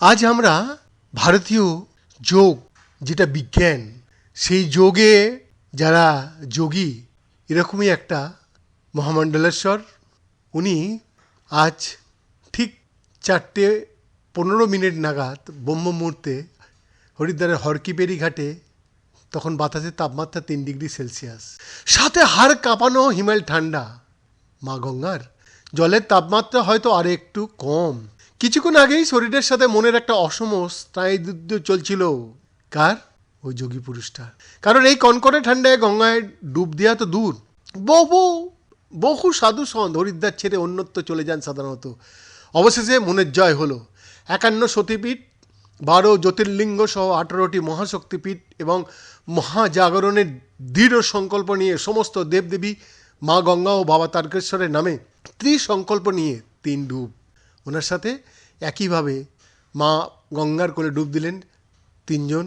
আজ আমরা ভারতীয় যোগ, যেটা বিজ্ঞান, সেই যোগে যারা যোগী, এরকমই একটা মহামণ্ডলেশ্বর। উনি আজ ঠিক চারটে পনেরো মিনিট নাগাদ ব্রহ্ম মুহূর্তে হরিদ্বারের হরকিপেরি ঘাটে, তখন বাতাসের তাপমাত্রা তিন ডিগ্রি সেলসিয়াস। সাথে হাড় কাঁপানো, হিমাল ঠান্ডা। মা গঙ্গার জলের তাপমাত্রা হয়তো আর একটু কম। কিছুক্ষণ আগেই শরীরের সাথে মনের একটা অসম স্নায়ুযুদ্ধ চলছিল। কার? ওই যোগী পুরুষটা। কারণ এই কনকনে ঠান্ডায় গঙ্গায় ডুব দেওয়া তো দূর। বহু বহু সাধু সন্ত হরিদ্বার ছেড়ে অন্যত্র চলে যান সাধারণত। অবশেষে মনের জয় হলো। একান্ন সতীপীঠ, বারো জ্যোতির্লিঙ্গ সহ আঠারোটি মহাশক্তিপীঠ এবং মহাজাগরণের দৃঢ় সংকল্প নিয়ে সমস্ত দেবদেবী মা গঙ্গা ও বাবা তারকেশ্বরের নামে ত্রিসংকল্প নিয়ে তিন ডুব ওনার সাথে একইভাবে মা গঙ্গার কোলে ডুব দিলেন তিনজন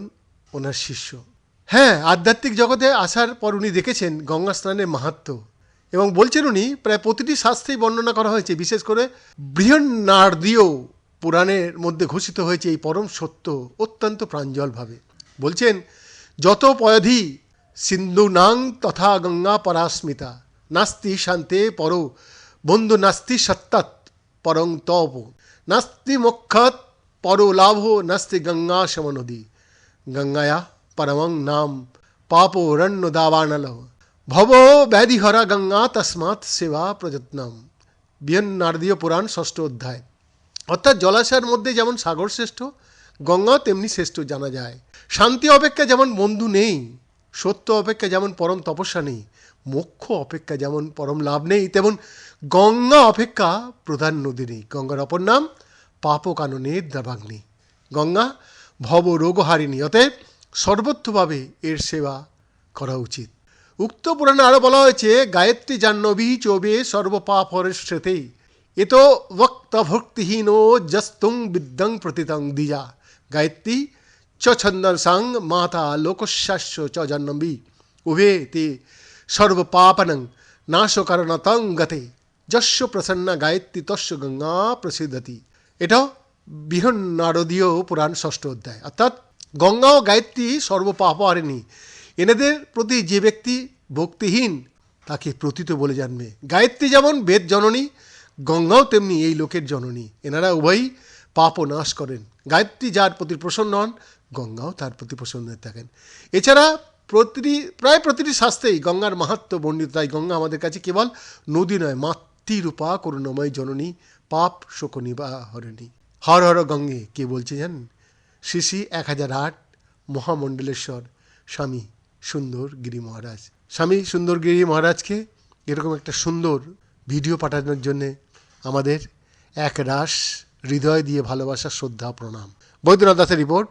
ওনার শিষ্য। হ্যাঁ আধ্যাত্মিক জগতে আসার পর উনি দেখেছেন গঙ্গা স্নানের মাহাত্ম্য এবং বলছেন উনি, প্রায় প্রতিটি শাস্ত্রেই বর্ণনা করা হয়েছে, বিশেষ করে বৃহন্নার্দীয় পুরাণের মধ্যে ঘোষিত হয়েছে এই পরম সত্য অত্যন্ত প্রাঞ্জলভাবে। বলছেন, যত পয়ধি সিন্ধু নাং তথা গঙ্গা পরাস্মিতা নাস্তি শান্তে পর। বন্ধু নাস্তি সত্তাৎ পরং তপ। নাস্তি মোক্ষাৎ পর লাভ, নাস্তি গঙ্গা সমনদী গঙ্গায়া পরমং নাম পাপোরণ্য দাবানল। ভব ব্যাধিহরা গঙ্গা তস্মাৎ সেবা প্রযত্নম। বিয়ন নারদীয় পুরাণ ষষ্ঠ অধ্যায়। অর্থাৎ জলাশয়ের মধ্যে যেমন সাগর শ্রেষ্ঠ, গঙ্গা তেমনি শ্রেষ্ঠ জানা যায়। শান্তি অপেক্ষা যেমন বন্ধু নেই, সত্য অপেক্ষা যেমন পরম তপস্যা নেই মোক্ষ অপেক্ষা যেমন পরম লাভ নেই, তেমন গঙ্গা অপেক্ষা প্রধান নদী নেই। গঙ্গার অপর নাম পাপ কাননের দ্রাবাগ্নি গঙ্গা ভব রোগহারিণী, অতএব সর্বত্রভাবে এর সেবা করা উচিত। উক্ত পুরাণে আরও বলা হয়েছে, গায়ত্রী জাহ্নবী চোবে সর্বপাপ হরেশ্রেতে এত বক্ত ভক্তিহীন জস্তুং বিদ্যং প্রতিতং দ্বিজা। গায়ত্রী চ ছন্দসাং মাতা লোকশ্বাস্য চ জাহ্নবী, উভে তে সর্বপাপনং নাশকারণতং গতে যস্য প্রসন্না গায়ত্রী তস্য গঙ্গা প্রসিদ্ধতি। এটাও বৃহন নারদীয় পুরাণ ষষ্ঠ অধ্যায়। অর্থাৎ গঙ্গা ও গায়ত্রী সর্বপাপ হারেনি এনাদের প্রতি যে ব্যক্তি ভক্তিহীন, তাকে প্রতীত বলে জানবে। গায়ত্রী যেমন বেদ জননী, গঙ্গাও তেমনি এই লোকের জননী। এনারা উভয়ই পাপ নাশ করেন। গায়ত্রী যার প্রতি প্রসন্ন হন, গঙ্গাও তার প্রতি প্রসন্ন থাকেন। এছাড়া প্রতিটি প্রায় প্রতিটি শাস্ত্রেই গঙ্গার মাহাত্ম বর্ণিত। তাই গঙ্গা আমাদের কাছে কেবল নদী নয়, মাতৃরূপা, করুণময় জননী, পাপ শোকনিবা হরণী। হর হর গঙ্গে, কে বলছে জানেন? শ্রী এক হাজার আট মহামণ্ডলেশ্বর, স্বামী সুন্দর গিরি মহারাজ। স্বামী সুন্দর গিরি মহারাজকে এরকম একটা সুন্দর ভিডিও পাঠানোর জন্যে আমাদের এক রাস হৃদয় দিয়ে ভালোবাসা, শ্রদ্ধা, প্রণাম। বৈদ্যনাথ দাসের রিপোর্ট।